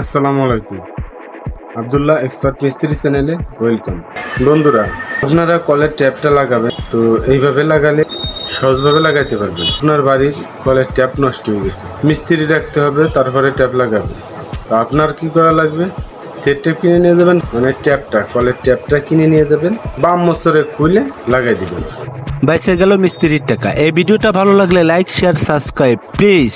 আসসালামু আলাইকুম। আবদুল্লাহ এক্সপার্ট মিস্ত্রি চ্যানেলে ওয়েলকাম। বন্ধুরা, আপনারা কলের ট্যাপটা লাগাবেন, তো এইভাবে লাগালে সহজভাবে লাগাইতে পারবেন। আপনার বাড়ির কলের ট্যাপ নষ্ট হয়ে গেছে। মিস্ত্রি রাখতে হবে, তারপরে ট্যাপ লাগাবে। তো আপনার কি করা লাগবে? থেট ট্যাপ কিনে নিয়ে যাবেন মানে ট্যাপটা, কলের ট্যাপটা কিনে নিয়ে যাবেন, বাম মোচরে খুলে লাগাই দিবেন। বাইসে গেল মিস্ত্রির টাকা। এই ভিডিওটা ভালো লাগলে লাইক শেয়ার সাবস্ক্রাইব প্লিজ